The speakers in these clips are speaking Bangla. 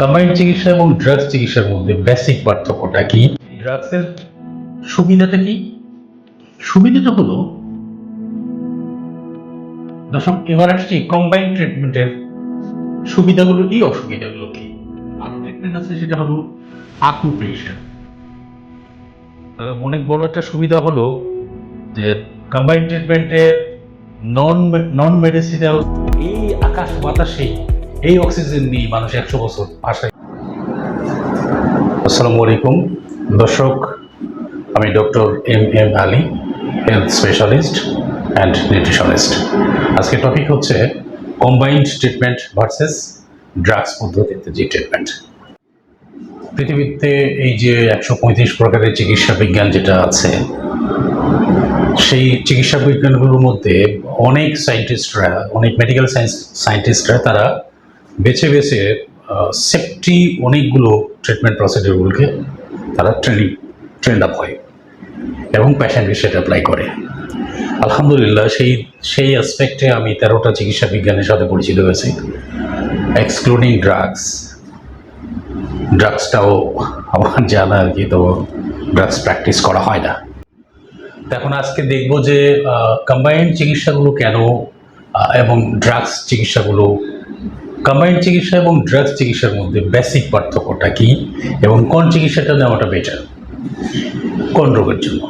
কম্বাইন্ড চিকিৎসা এবং ড্রাগস চিকিৎসার মধ্যে বেসিক পার্থক্যটা কি? ড্রাগসের সুবিধাটা কি? সুবিধাটা হলো, দর্শক, এবার আসছি কম্বাইন্ড ট্রিটমেন্টের সুবিধাগুলো কি, অসুবিধাগুলো কি? ট্রিটমেন্ট আছে সেটা হলো আকুপ্রেশার অনেক বড় একটা সুবিধা হলো যে কম্বাইন্ড ট্রিটমেন্টে নন নন মেডিসিনাল এই আকাশ বাতাসে এই অক্সিজেন নিয়ে মানুষ একশো বছর ভাষায় আসসালামু আলাইকুম। দর্শক, আমি doctor M M Ali health specialist and nutritionist আজকে টপিক হচ্ছে কম্বাইন্ড ট্রিটমেন্ট ভার্সেস ড্রাগস পদ্ধতিতে যে ট্রিটমেন্ট পৃথিবীতে এই যে একশো পঁয়ত্রিশ প্রকারের চিকিৎসা বিজ্ঞান যেটা আছে, সেই চিকিৎসা বিজ্ঞানগুলোর মধ্যে অনেক সায়েন্টিস্টরা অনেক মেডিকেল সায়েন্স সায়েন্টিস্টরা তারা বেছে বেছে সেফটি অনেকগুলো ট্রিটমেন্ট প্রসিডিউরগুলোকে তারা ট্রেনিং ট্রেন্ড আপ হয় এবং প্যাশেন্টকে সেটা অ্যাপ্লাই করে। আলহামদুলিল্লাহ, সেই সেই অ্যাসপেক্টে আমি তেরোটা চিকিৎসা বিজ্ঞানের সাথে পরিচিত হয়েছি। এক্সক্লুডিং ড্রাগস ড্রাগসটাও আমার জানা আর কি, তো ড্রাগস প্র্যাকটিস করা হয় না। এখন আজকে দেখব যে কম্বাইন্ড চিকিৎসাগুলো কেন এবং ড্রাগস চিকিৎসাগুলো কম্বাইন্ড চিকিৎসা এবং ড্রাগস চিকিৎসার মধ্যে বেসিক পার্থক্যটা কী এবং কোন চিকিৎসাটা নেওয়াটা বেটার কোন রোগের জন্য?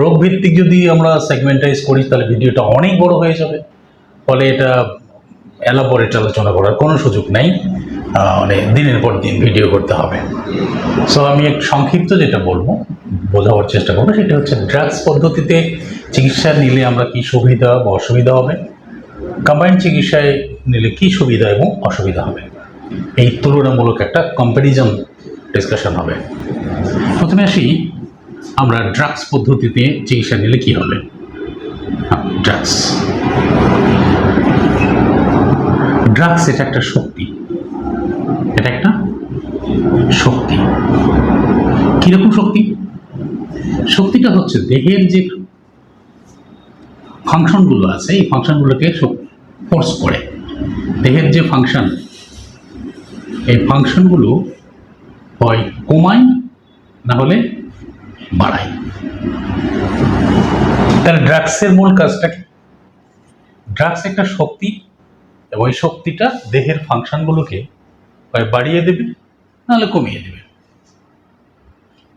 রোগ ভিত্তিক যদি আমরা সেগমেন্টাইজ করি, তাহলে ভিডিওটা অনেক বড় হয়ে যাবে। ফলে এটা এলাবোরেট আলোচনা করার কোনো সুযোগ নেই। মানে দিনের পর দিন ভিডিও করতে হবে। সো আমি এক সংক্ষিপ্ত যেটা বলব, বোঝাবার চেষ্টা করব, সেটা হচ্ছে ড্রাগস পদ্ধতিতে চিকিৎসা নিলে আমরা কি সুবিধা বা অসুবিধা হবে? কম্বাইন্ড চিকিৎসায় নিলে কি সুবিধা এবং অসুবিধা হবে? এই তুলনামূলক একটা কম্প্যারিজন ডিসকাশন হবে। প্রথমে আসি, আমরা ড্রাগস পদ্ধতিতে চিকিৎসা নিলে কি হবে? ড্রাগস ড্রাগস এটা একটা শক্তি। এটা একটা শক্তি। কীরকম শক্তি? শক্তিটা হচ্ছে দেহের যে ফাংশনগুলো আছে, এই ফাংশনগুলোকে ফোর্স করে। দেহের যে ফাংশন এই ফাংশনগুলো হয় কমায় না হলে বাড়ায়। তাহলে ড্রাগসের মূল কাজটা কি? ড্রাগস একটা শক্তি এবং এই শক্তিটা দেহের ফাংশনগুলোকে হয় বাড়িয়ে দেবে নাহলে কমিয়ে দেবে।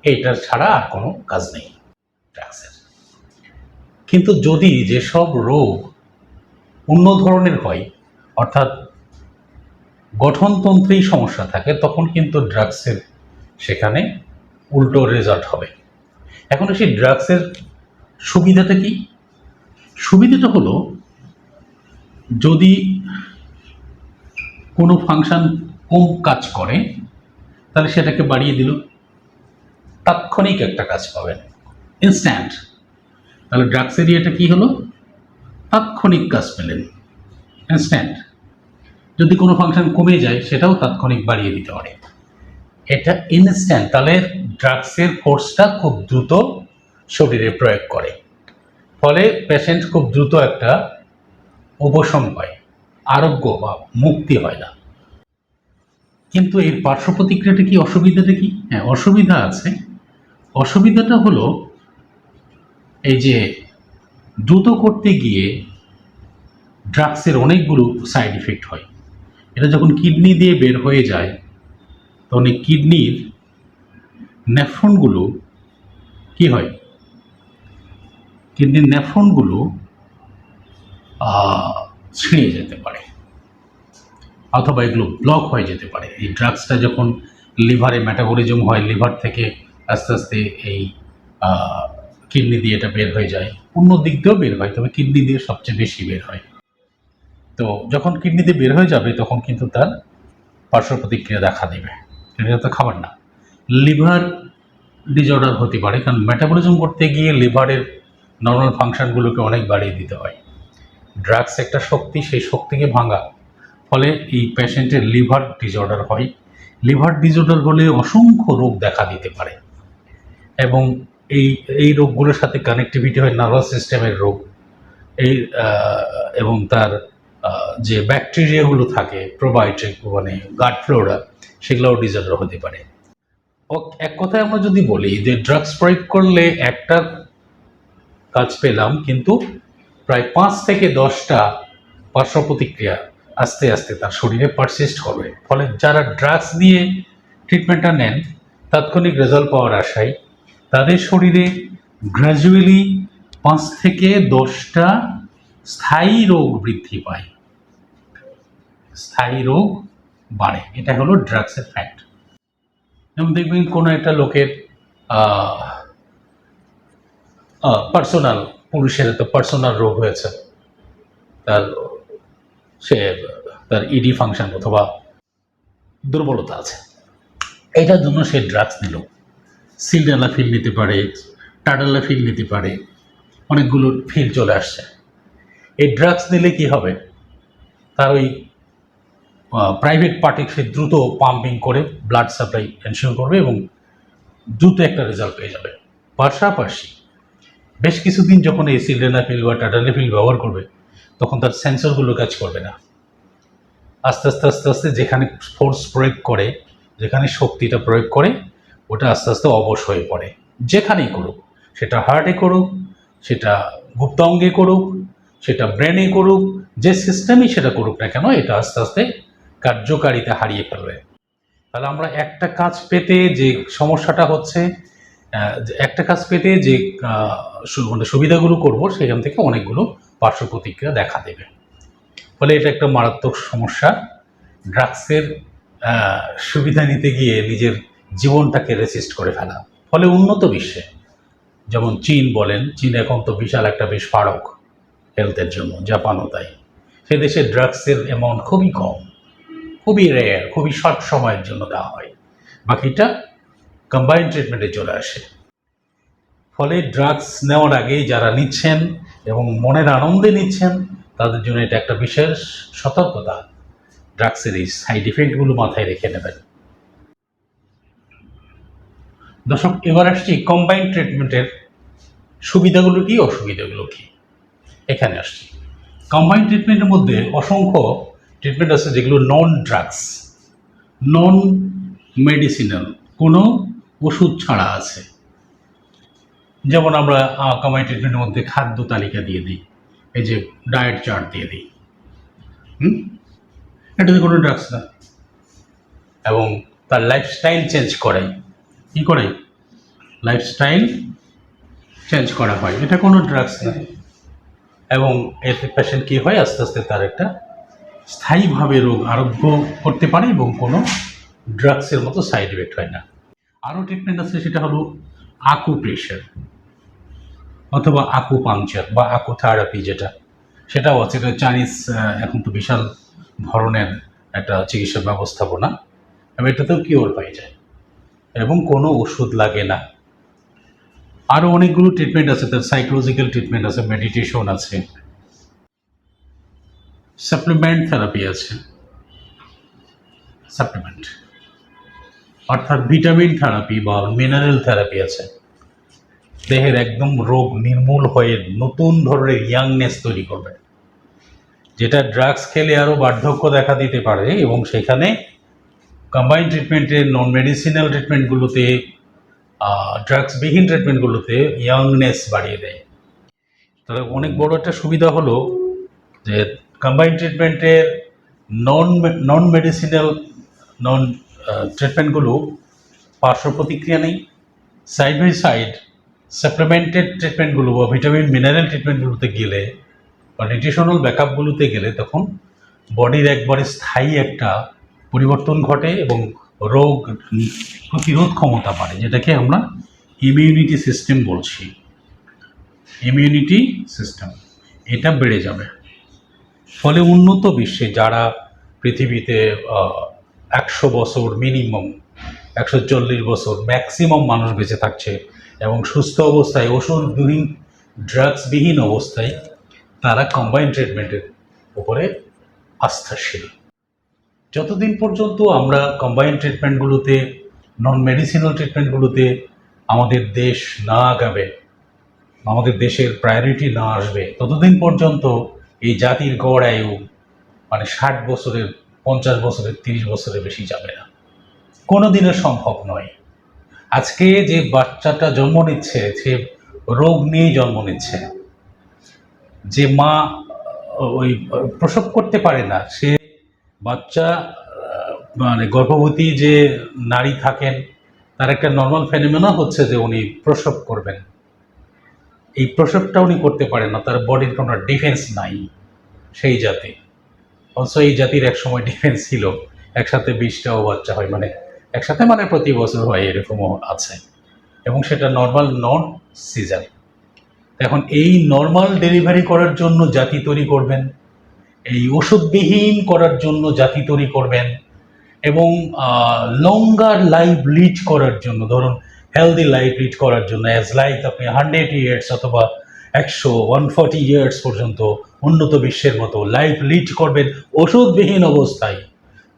এইটা ছাড়া আর কোনো কাজ নেই ড্রাগসের কিন্তু যদি যেসব রোগ অন্য ধরনের হয় অর্থাৎ গঠনতন্ত্রেই সমস্যা থাকে, তখন কিন্তু ড্রাগসের সেখানে উল্টো রেজাল্ট হবে। এখন সেই ড্রাগসের সুবিধাটা কি? সুবিধাটা হলো, যদি কোনো ফাংশন কম কাজ করে, তাহলে সেটাকে বাড়িয়ে দিল। তাৎক্ষণিক একটা কাজ পাবেন। ইনস্ট্যান্ট তাহলে ড্রাগস এরিয়াটা কি হলো? তাৎক্ষণিক কাজ পেলেন। ইনস্ট্যান্ট যদি কোনো ফাংশন কমে যায়, সেটাও তাৎক্ষণিক বাড়িয়ে দিতে পারে। এটা ইনস্ট্যান্ট তাহলে ড্রাগসের ফোর্সটা খুব দ্রুত শরীরে প্রয়োগ করে। ফলে পেশেন্ট খুব দ্রুত একটা উপশম পায় আরোগ্য বা মুক্তি হয় না। কিন্তু এর পার্শ্ব প্রতিক্রিয়াটা কি, অসুবিধাটা কি? হ্যাঁ অসুবিধা আছে। অসুবিধাটা হলো, এই যে দ্রুত করতে গিয়ে ড্রাগসের অনেকগুলো সাইড ইফেক্ট হয়। এটা যখন কিডনি দিয়ে বের হয়ে যায় তখন এই কিডনির নেফ্রনগুলো কি হয়? কিডনির নেফ্রনগুলো আহ, ছিঁড়ে যেতে পারে। অথবা এগুলো ব্লক হয়ে যেতে পারে। এই ড্রাগসটা যখন লিভারে মেটাবলিজম হয় লিভার থেকে আস্তে আস্তে এই কিডনি দিয়ে এটা বের হয়ে যায়। অন্য দিক দিয়েও বের হয় তবে কিডনি দিয়ে সবচেয়ে বেশি বের হয়। তো যখন কিডনিতে বের হয়ে যাবে, তখন কিন্তু তার পার্শ্ব প্রতিক্রিয়া দেখা দেবে। এটা তো খাবার না। লিভার ডিজঅর্ডার হতে পারে, কারণ মেটাবলিজম করতে গিয়ে লিভারের নর্মাল ফাংশনগুলোকে অনেক বাড়িয়ে দিতে হয়। ড্রাগস একটা শক্তি, সেই শক্তিকে ভাঙা। ফলে এই পেশেন্টের লিভার ডিজঅর্ডার হয়। লিভার ডিজঅর্ডার হলে অসংখ্য রোগ দেখা দিতে পারে। এবং এই এই রোগগুলোর সাথে কানেক্টিভিটি হয় নার্ভাস সিস্টেমের রোগ। এই এবং তার যে ব্যাকটেরিয়াগুলো থাকে প্রোবায়োটিক মানে গার্ড ফ্লোরা সেগুলোও ডিজর্ডার হতে পারে। এক কথায় আমরা যদি বলি যে ড্রাগস প্রয়োগ করলে একটা কাজ পেলাম, কিন্তু প্রায় পাঁচ থেকে দশটা পার্শ্ব প্রতিক্রিয়া আস্তে আস্তে তার শরীরে পারসিস্ট করবে ফলে যারা ড্রাগস দিয়ে ট্রিটমেন্টটা নেন, তাৎক্ষণিক রেজাল্ট পাওয়ার আশায় তাদের শরীরে গ্র্যাজুয়ালি পাঁচ থেকে দশটা স্থায়ী রোগ বৃদ্ধি পায়। স্থায়ী রোগ বাড়ে। এটা হলো ড্রাগসের ফ্যাক্ট যেমন দেখবেন কোনো একটা লোকের পার্সোনাল পুরুষের তো পার্সোনাল রোগ হয়েছে। তার, সে, তার ইডি ফাংশন অথবা দুর্বলতা আছে। এটার জন্য সে ড্রাগস নিল। সিলডালা ফিল নিতে পারে টাডালা ফিল নিতে পারে, অনেকগুলো ফিল চলে আসছে। এই ড্রাগস নিলে কি হবে? তার ওই প্রাইভেট পার্টি সে দ্রুত পাম্পিং করে ব্লাড সাপ্লাই এনশিওর করবে এবং দ্রুত একটা রেজাল্ট পেয়ে যাবে। পাশাপাশি বেশ কিছুদিন যখন এই সিলডেনাফিল বা টাটালিফিল ব্যবহার করবে, তখন তার সেন্সরগুলো কাজ করবে না। আস্তে আস্তে আস্তে আস্তে যেখানে ফোর্স প্রয়োগ করে, যেখানে শক্তিটা প্রয়োগ করে, ওটা আস্তে আস্তে অবশ হয়ে পড়ে। যেখানেই করুক, সেটা হার্টে করুক, সেটা গুপ্তাঙ্গে করুক সেটা ব্রেনে করুক, যে সিস্টেমই সেটা করুক না কেন, এটা আস্তে আস্তে কার্যকারিতা হারিয়ে ফেলবে। তাহলে আমরা একটা কাজ পেতে যে সমস্যাটা হচ্ছে একটা কাজ পেতে যে মানে সুবিধাগুলো করব, সেখান থেকে অনেকগুলো পার্শ্ব প্রতিক্রিয়া দেখা দেবে। ফলে এটা একটা মারাত্মক সমস্যা। ড্রাগসের সুবিধা নিতে গিয়ে নিজের জীবনটাকে রেসিস্ট করে ফেলা। ফলে উন্নত বিশ্বে, যেমন চীন বলেন, চীন এখন তো বিশাল একটা বেশ ফারক। হেলথের জন্য, জাপানও তাই। সে দেশে ড্রাগসের অ্যামাউন্ট খুবই কম, খুবই রেয়ার খুবই শর্ট সময়ের জন্য দেওয়া হয়। বাকিটা কম্বাইন্ড ট্রিটমেন্টে চলে আসে। ফলে ড্রাগস নেওয়ার আগে যারা নিচ্ছেন এবং মনের আনন্দে নিচ্ছেন, তাদের জন্য এটা একটা বিশেষ সতর্কতা। ড্রাগসের এই সাইড ইফেক্টগুলো মাথায় রেখে নেবেন। দর্শক, এবার আসছি কম্বাইন্ড ট্রিটমেন্টের সুবিধাগুলো কি, অসুবিধাগুলো কি? এখানে আসছি। কম্বাইন্ড ট্রিটমেন্টের মধ্যে অসংখ্য ট্রিটমেন্ট আছে যেগুলো নন ড্রাগস নন মেডিসিনাল কোনো ওষুধ ছাড়া আছে। যেমন আমরা কম্বাইন্ড ট্রিটমেন্টের মধ্যে খাদ্য তালিকা দিয়ে দিই, এই যে ডায়েট চার্ট দিয়ে দিই। হুম? এটাতে কোনো ড্রাগস না। এবং তার লাইফস্টাইল চেঞ্জ করে কী করে লাইফস্টাইল চেঞ্জ করা হয়। এটা কোনো ড্রাগস না। এবং এতে পেশেন্ট কী হয়? আস্তে আস্তে তার একটা স্থায়ীভাবে রোগ আরোগ্য করতে পারে এবং কোনো ড্রাগসের মতো সাইড এফেক্ট হয় না। আরও ট্রিটমেন্ট আছে, সেটা হলো আকু প্রেশার অথবা আকু পাংচার বা আকু থেরাপি যেটা। সেটাও আছে, এটা চাইনিজ এখন তো বিশাল ধরনের একটা চিকিৎসা ব্যবস্থাপনা। এবং এটাতেও কিওর পাই যায়। এবং কোনো ওষুধ লাগে না। আরও অনেকগুলো ট্রিটমেন্ট আছে, তার সাইকোলজিক্যাল ট্রিটমেন্ট আছে মেডিটেশন আছে সাপ্লিমেন্ট থেরাপি আছে সাপ্লিমেন্ট অর্থাৎ ভিটামিন থেরাপি বা মিনারেল থেরাপি আছে। দেহের একদম রোগ নির্মূল হয়ে নতুন ধরনের ইয়াংনেস তৈরি করবে, যেটা ড্রাগস খেলে আরও বার্ধক্য দেখা দিতে পারে এবং সেখানে কম্বাইন্ড ট্রিটমেন্টের নন মেডিসিনাল ট্রিটমেন্টগুলোতে ড্রাগসবিহীন ট্রিটমেন্টগুলোতে ইয়াংনেস বাড়িয়ে দেয়। তাহলে অনেক বড় একটা সুবিধা হলো যে কম্বাইন্ড ট্রিটমেন্টের নন নন মেডিসিনাল নন ট্রিটমেন্টগুলো পার্শ্ব প্রতিক্রিয়া নেই। সাইড বাই সাইড সাপ্লিমেন্টেড ট্রিটমেন্টগুলো বা ভিটামিন মিনারেল ট্রিটমেন্টগুলোতে গেলে বা নিউট্রিশনাল ব্যাকআপগুলোতে গেলে তখন বডির একবারে স্থায়ী একটা পরিবর্তন ঘটে এবং রোগ প্রতিরোধ ক্ষমতা বাড়ে, যেটাকে আমরা ইমিউনিটি সিস্টেম বলছি। ইমিউনিটি সিস্টেম এটা বেড়ে যাবে। ফলে উন্নত বিশ্বে যারা পৃথিবীতে একশো বছর মিনিমাম একশো চল্লিশ বছর ম্যাক্সিমাম মানুষ বেঁচে থাকছে এবং সুস্থ অবস্থায় ওষুধ ওষুধবিহীন ড্রাগসবিহীন অবস্থায় তারা কম্বাইন ট্রিটমেন্টের উপরে আস্থাশীল। যতদিন পর্যন্ত আমরা কম্বাইন ট্রিটমেন্টগুলোতে নন মেডিসিনাল ট্রিটমেন্টগুলোতে আমাদের দেশ না আগাবে, আমাদের দেশের প্রায়োরিটি না আসবে, ততদিন পর্যন্ত এই জাতির গড় আয়ু মানে ষাট বছরের, পঞ্চাশ বছরের, তিরিশ বছরের বেশি যাবে না। কোনো দিনের সম্ভব নয়। আজকে যে বাচ্চাটা জন্ম নিচ্ছে সে রোগ নিয়ে জন্ম নিচ্ছে, যে মা ওই প্রসব করতে পারে না, সে বাচ্চা মানে গর্ভবতী যে নারী থাকেন, তার একটা নর্মাল ফেনোমেনা হচ্ছে যে উনি প্রসব করবেন। এই প্রসবটা উনি করতে পারেন না, তার বডির কোনো ডিফেন্স নাই সেই জাতি। অবশ্য এই জাতির এক সময় ডিফেন্স ছিল, একসাথে বিশটাও বাচ্চা হয় মানে একসাথে মানে প্রতি বছর হয়, এরকমও আছে। এবং সেটা নর্মাল নন সিজার এখন এই নর্মাল ডেলিভারি করার জন্য জাতি তৈরি করবেন এই ওষুধবিহীন করার জন্য জাতি তৈরি করবেন এবং লঙ্গার লাইফ লিড করার জন্য, ধরুন হেলদি লাইফ লিড করার জন্য অ্যাজ লাইক আপনি হান্ড্রেড ইয়ার্স অথবা একশো ওয়ান ফর্টি ইয়ার্স পর্যন্ত উন্নত বিশ্বের মতো লাইফ লিড করবেন ওষুধবিহীন অবস্থায়,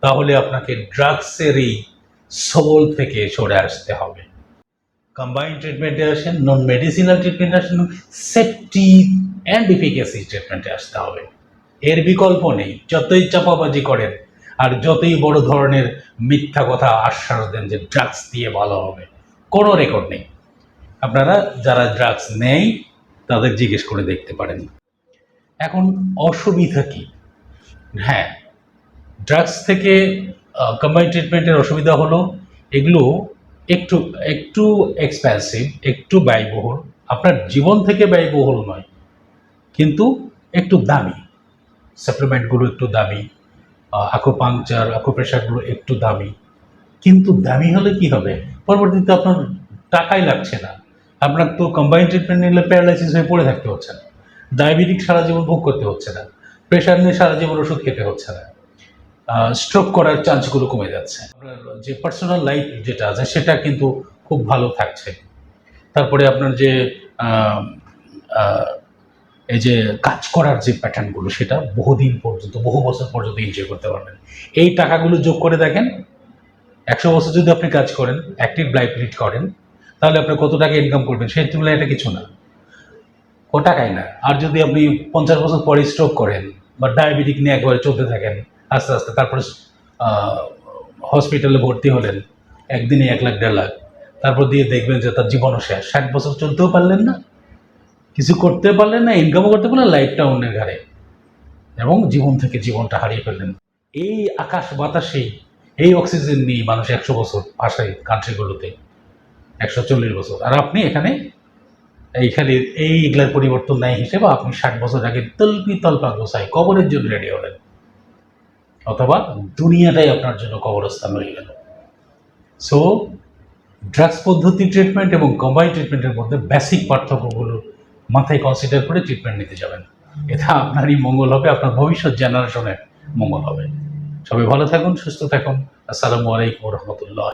তাহলে আপনাকে ড্রাগসের এই সবল থেকে সরে আসতে হবে। কম্বাইন্ড ট্রিটমেন্টে আসেন নন মেডিসিনাল ট্রিটমেন্টে আসেন সেফটি অ্যান্ড ইফিকেসি ট্রিটমেন্টে আসতে হবে। এর বিকল্প নেই, যতই চাপাবাজি করেন আর যতই বড় ধরনের মিথ্যা কথা আশ্বাস দেন যে ড্রাগস দিয়ে ভালো হবে, কোনো রেকর্ড নেই। আপনারা যারা ড্রাগস নেই, তাদের জিজ্ঞেস করে দেখতে পারেন। এখন অসুবিধা কি? হ্যাঁ ড্রাগস থেকে কম্বাইন ট্রিটমেন্টের অসুবিধা হলো, এগুলো একটু একটু এক্সপেন্সিভ একটু ব্যয়বহুল। আপনার জীবন থেকে ব্যয়বহুল নয়, কিন্তু একটু দামি। সাপ্লিমেন্টগুলো একটু দামি আকুপাংচার আকুপ্রেশারগুলো একটু দামি। কিন্তু দামি হলে কি হবে? পরবর্তীতে আপনার টাকাই লাগছে না। আপনার তো কম্বাইন ট্রিটমেন্ট নিলে প্যারালাইসিস হয়ে পড়ে থাকতে হচ্ছে না। ডায়াবেটিক সারা জীবন ভোগ করতে হচ্ছে না। প্রেশার নিয়ে সারা জীবন ওষুধ খেতে হচ্ছে না। স্ট্রোক করার চান্সগুলো কমে যাচ্ছে। আপনার যে পার্সোনাল লাইফ যেটা আছে, সেটা কিন্তু খুব ভালো থাকছে। তারপরে আপনার যে এই যে কাজ করার যে প্যাটার্নগুলো, সেটা বহুদিন পর্যন্ত, বহু বছর পর্যন্ত এনজয় করতে পারবেন। এই টাকাগুলো যোগ করে দেখেন, একশো বছর যদি আপনি কাজ করেন অ্যাক্টিভ লাইফ লিড করেন, তাহলে আপনি কত টাকা ইনকাম করবেন? সেই তুলনায় এটা কিছু না। ও টাকাই না। আর যদি আপনি পঞ্চাশ বছর পরে স্ট্রোক করেন, বা ডায়াবেটিক নিয়ে একবারে চলতে থাকেন, আস্তে আস্তে, তারপরে হসপিটালে ভর্তি হলেন, একদিনে এক লাখ, দেড় লাখ, তারপর দিয়ে দেখবেন যে তার জীবনও শেষ। ষাট বছর চলতেও পারলেন না কিছু করতে পারলেন না ইনকামও করতে পারলেন লাইফটা অন্যের ঘাড়ে। এবং জীবন থেকে জীবনটা হারিয়ে ফেললেন। এই আকাশ বাতাসেই এই অক্সিজেন নিয়ে মানুষ একশো বছর ভাষায় কান্ট্রিগুলোতে একশো চল্লিশ বছর। আর আপনি এখানে, এইখানে এই এগুলার পরিবর্তন নাই হিসেবে আপনি ষাট বছর আগে তল্পি তল্পা গোসাই কবরের জন্য রেডি হলেন। অথবা দুনিয়াটাই আপনার জন্য কবরস্থান হয়ে গেল। সো ড্রাগস পদ্ধতি ট্রিটমেন্ট এবং কম্বাইন ট্রিটমেন্টের মধ্যে বেসিক পার্থক্যগুলো মাথায় কনসিডার করে ট্রিটমেন্ট নিতে যাবেন। এটা আপনারই মঙ্গল হবে, আপনার ভবিষ্যৎ জেনারেশনের মঙ্গল হবে। সবাই ভালো থাকুন, সুস্থ থাকুন। আসসালামু আলাইকুম রহমতুল্লাহ